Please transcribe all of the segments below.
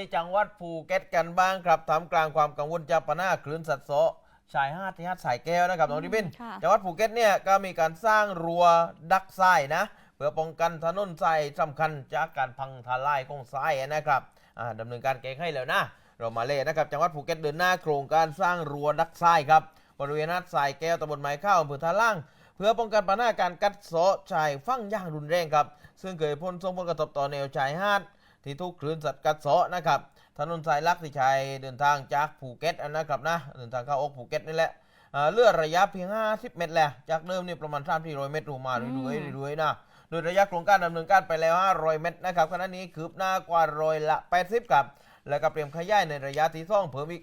ที่จังหวัดภูเก็ตกันบ้างครับท่ามกลางความกังวลจากปัญหาคลื่นสัตว์โซชายหาดที่หาดสายแก้วนะครับน้องดิบินค่ะจังหวัดภูเก็ตเนี่ยก็มีการสร้างรั้วดักทรายนะ เพื่อป้องกันถนนทรายสำคัญจากการพังทลายของทรายนะครับอ่าดำเนินการแก้ไขแล้วนะ เรามาเลยนะครับจังหวัดภูเก็ตเดินหน้าโครงการสร้างรั้วดักทรายครับบริเวณหาดทรายแก้วตำบลไม้ข้าวอำเภอท่าล่างเพื่อป้องกันปัญหาการกัดเซาะชายฝั่งอย่างรุนแรงครับซึ่งเคยพ้นส่งผลกระทบต่อแนวชายหาด ที่ถูกคลื่นสัตว์กัดเซาะนะครับถนนสายลักที่ใช้เดินทางจากภูเก็ตนะครับนะเดินทางเข้าออกภูเก็ตนี่แหละอ่าเลือดระยะเพียง 50 เมตรแหละจากเดิมนี่ประมาณ3-400 เมตรลงมาเรื่อยๆเรื่อยๆนะโดยระยะโครงการดำเนินการไปแล้ว 500 เมตรนะครับขณะนี้คืบหน้ากว่าร้อยละ 80ครับแล้วก็เตรียมขยายในระยะที่สองเพิ่มอีก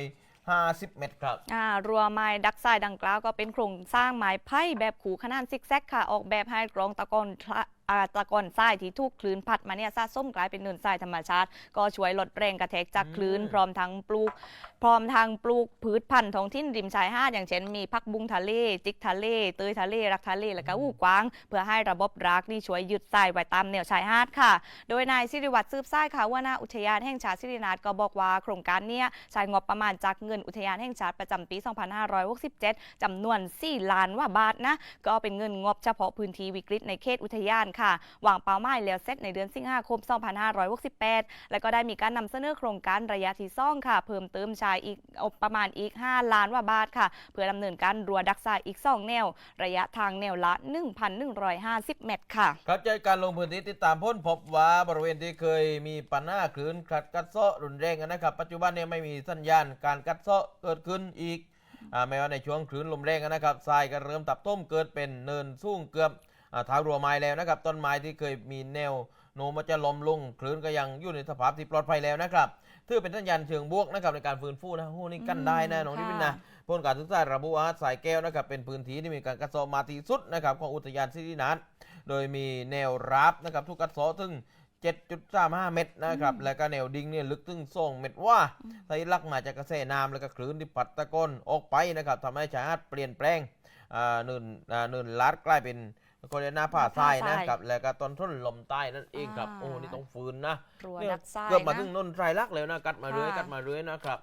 1,150 เมตรครับอ่ารัวไม้ดักทรายดังกล่าวก็เป็นโครงสร้างไม้ไผ่แบบขู่ขนาดซิกแซกค่ะ ออกแบบให้กรองตะกอนทะ อ่าตะกอนทรายที่ถูกคลื่นพัดมาเนี่ยสะสมกลายเป็นเนินทรายธรรมชาติ ก็ช่วยลดแรงกระแทกจากคลื่นอืมพร้อมทั้งปลูก พร้อมทางปลูกพืชพันธุ์ท้องถิ่นริมชายหาดอย่างเช่นมีพักบุ้งทะเล จิกทะเล เตยทะเล รักทะเล และก็อู่กวาง เพื่อให้ระบบรักนี่ช่วยยึดทรายไว้ตามแนวชายหาดค่ะ โดยนายสิริวัตรซืบทรายค่ะว่าหน้าอุทยานแห่งชาติสิรินาถก็บอกว่าโครงการเนี้ยใช้งบประมาณจากเงินอุทยานแห่งชาติประจำปี 2567จำนวน 4 ล้านว่าบาทนะก็เป็นเงินงบเฉพาะพื้นที่วิกฤตในเขตอุทยานค่ะวางเป้าหมายแล้วเสร็จในเดือนสิงหาคม 2568 และก็ได้มีการนำเสนอโครงการระยะที่สองค่ะ เพิ่มเติมชายอีกประมาณอีก 5 ล้านว่าบาทค่ะ เพื่อดำเนินการรัวดักทรายอีก 2 แนว ระยะทางแนวละ 1,150 เมตรค่ะครับจากการลงพื้นที่ติดตามพ้นพบว่าบริเวณที่เคยมีปัญหาคลื่นขัดกัดเซาะรุนแรงนะครับ ปัจจุบันเนี่ยไม่มีสัญญาณการกัดเซาะเกิดขึ้นอีกอแม้ว่าในช่วงคลื่นลมแรงนะครับทรายก็เริ่มตับต้มเกิดเป็นเนินสูงเกือบ อ่าเท้ารัวไม้แล้วนะครับต้นไม้ที่เคยมีแนวโน้มว่าจะล้มลงคลื่นก็ยังอยู่ในสภาพที่ปลอดภัยแล้วนะครับถือเป็นสัญญาณเชิงบวกนะครับในการฟื้นฟูนะโอ้นี่กันได้นะน้องนิวินนะผลการศึกษาระบุว่าสายแก้วนะครับเป็นพื้นที่ที่มีการกัดเซาะมาที่สุดนะครับของอุทยานสิรินาถโดยมีแนวรับนะครับทุกกัดเซาะถึง7.35 เมตรนะครับ แล้วก็แนวดิ่งเนี่ยลึกถึง2เมตรว่าสายลักมาจากกระแสน้ำแล้วก็คลื่นที่พัดตะกอนออกไปนะครับทำให้ชายหาดเปลี่ยนแปลงอ่าเนินอ่าเนินลาดกลายเป็น คนเรียกหน้าผาทรายนะครับแล้วก็ตอนทุ่นลมใต้นั่นเองครับอ่าโอ้นี่ต้องฟื้นนะรัวเนี่ยดักทรายเกือบมานะถึงนนทรายลักแล้วนะกัดมาเรื่อยค่ะกัดมาเรื่อยนะครับ